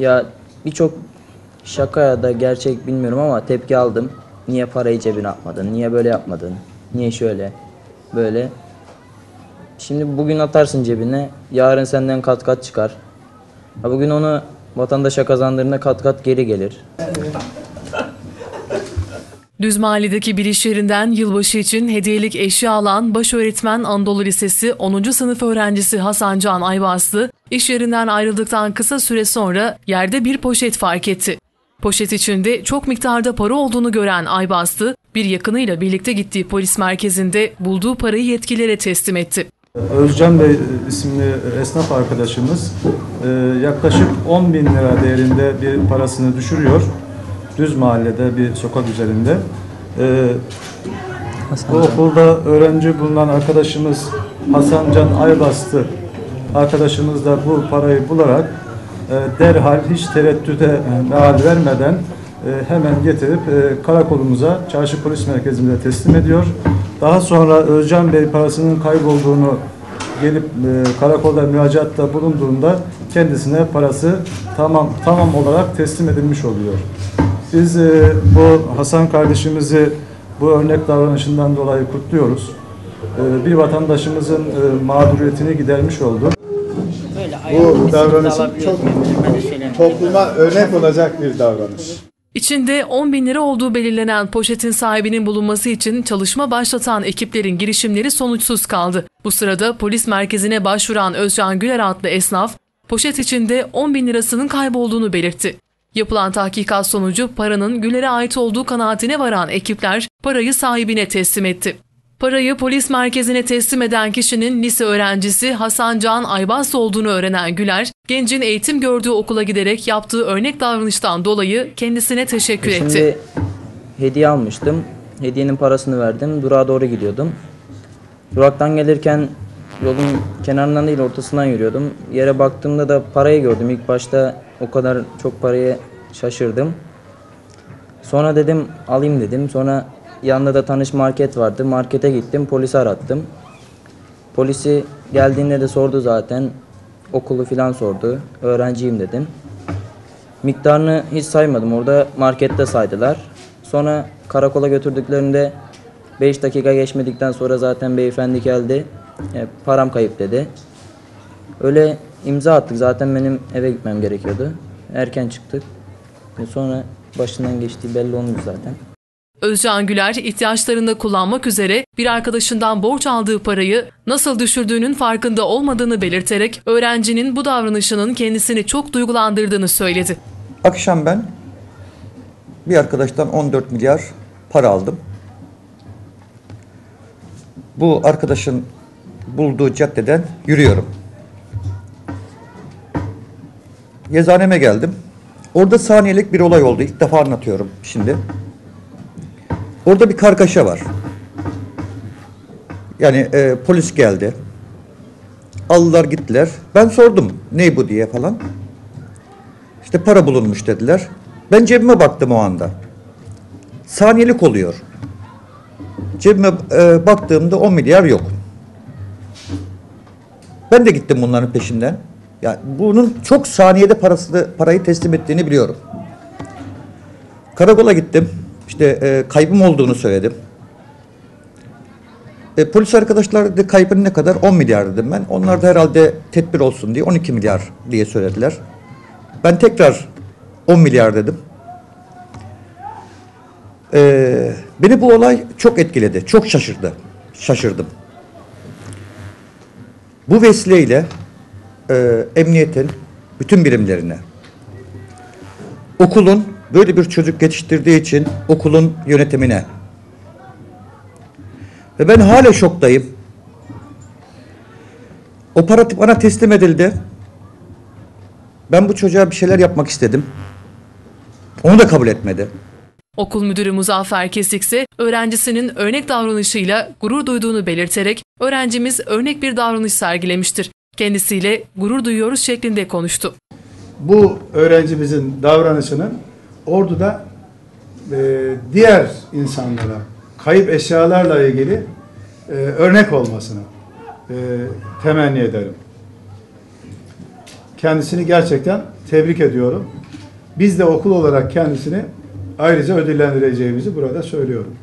Ya birçok şaka ya da gerçek bilmiyorum ama tepki aldım. Niye parayı cebine atmadın? Niye böyle yapmadın? Niye şöyle? Böyle. Şimdi bugün atarsın cebine, yarın senden kat kat çıkar. Ha bugün onu vatandaşa kazandırdığında kat kat geri gelir. Düz Mahalle'deki bir iş yerinden yılbaşı için hediyelik eşya alan baş öğretmen Anadolu Lisesi 10. sınıf öğrencisi Hasan Can Ayvaslı, iş yerinden ayrıldıktan kısa süre sonra yerde bir poşet fark etti. Poşet içinde çok miktarda para olduğunu gören Aybastı, bir yakınıyla birlikte gittiği polis merkezinde bulduğu parayı yetkililere teslim etti. Özcan Bey isimli esnaf arkadaşımız e, yaklaşık 10 bin lira değerinde bir parasını düşürüyor. Düz mahallede bir sokak üzerinde. E, Bu okulda öğrenci bulunan arkadaşımız Hasan Can Aybastı arkadaşımız da bu parayı bularak e, derhal hiç tereddüte e, meal vermeden e, hemen getirip e, karakolumuza, çarşı polis merkezimize teslim ediyor. Daha sonra Özcan Bey parasının kaybolduğunu gelip e, karakolda müracaatta bulunduğunda kendisine parası tamam tamam olarak teslim edilmiş oluyor. Biz e, bu Hasan kardeşimizi bu örnek davranışından dolayı kutluyoruz. E, bir vatandaşımızın e, mağduriyetini gidermiş oldu. Bu davranışın çok topluma örnek olacak bir davranış. İçinde 10 bin lira olduğu belirlenen poşetin sahibinin bulunması için çalışma başlatan ekiplerin girişimleri sonuçsuz kaldı. Bu sırada polis merkezine başvuran Özcan Güler adlı esnaf, poşet içinde 10 bin lirasının kaybolduğunu belirtti. Yapılan tahkikat sonucu paranın Güler'e ait olduğu kanaatine varan ekipler parayı sahibine teslim etti. Parayı polis merkezine teslim eden kişinin lise öğrencisi Hasan Can Aybas olduğunu öğrenen Güler, gencin eğitim gördüğü okula giderek yaptığı örnek davranıştan dolayı kendisine teşekkür etti. Şimdi hediye almıştım. Hediyenin parasını verdim. Durağa doğru gidiyordum. Duraktan gelirken yolun kenarından değil ortasından yürüyordum. Yere baktığımda da parayı gördüm. İlk başta o kadar çok parayı şaşırdım. Sonra dedim alayım dedim. Sonra yanında da tanış market vardı. Markete gittim. Polisi arattım. Polisi geldiğinde de sordu zaten. Okulu filan sordu. Öğrenciyim dedim. Miktarını hiç saymadım. Orada markette saydılar. Sonra karakola götürdüklerinde 5 dakika geçmedikten sonra zaten beyefendi geldi. E, param kayıp dedi. Öyle imza attık. Zaten benim eve gitmem gerekiyordu. Erken çıktık. E, sonra başından geçtiği belli olmuş zaten. Özcan Güler ihtiyaçlarında kullanmak üzere bir arkadaşından borç aldığı parayı nasıl düşürdüğünün farkında olmadığını belirterek öğrencinin bu davranışının kendisini çok duygulandırdığını söyledi. Akşam ben bir arkadaştan 14 milyar para aldım. Bu arkadaşın bulduğu caddeden yürüyorum. Yazaneme geldim. Orada saniyelik bir olay oldu. İlk defa anlatıyorum şimdi. Orada bir kargaşa var. Yani e, polis geldi. Aldılar gittiler. Ben sordum ne bu diye falan. İşte para bulunmuş dediler. Ben cebime baktım o anda. Saniyelik oluyor. Cebime e, baktığımda 10 milyar yok. Ben de gittim bunların peşinden. Yani bunun çok saniyede parasını, parayı teslim ettiğini biliyorum. Karakola gittim. İşte e, kaybım olduğunu söyledim. E, polis arkadaşlar dedi kaybın ne kadar? 10 milyar dedim ben. Onlar da herhalde tedbir olsun diye 12 milyar diye söylediler. Ben tekrar 10 milyar dedim. Ee, beni bu olay çok etkiledi. Çok şaşırdı. Şaşırdım. Bu vesileyle e, emniyetin bütün birimlerine okulun böyle bir çocuk yetiştirdiği için okulun yönetimine ve ben hala şoktayım. O para bana teslim edildi. Ben bu çocuğa bir şeyler yapmak istedim. Onu da kabul etmedi. Okul müdürü Muzaffer Kesik ise öğrencisinin örnek davranışıyla gurur duyduğunu belirterek öğrencimiz örnek bir davranış sergilemiştir. Kendisiyle gurur duyuyoruz şeklinde konuştu. Bu öğrencimizin davranışının orduda e, diğer insanlara kayıp eşyalarla ilgili e, örnek olmasını e, temenni ederim. kendisini gerçekten tebrik ediyorum. Biz de okul olarak kendisini ayrıca ödüllendireceğimizi burada söylüyorum.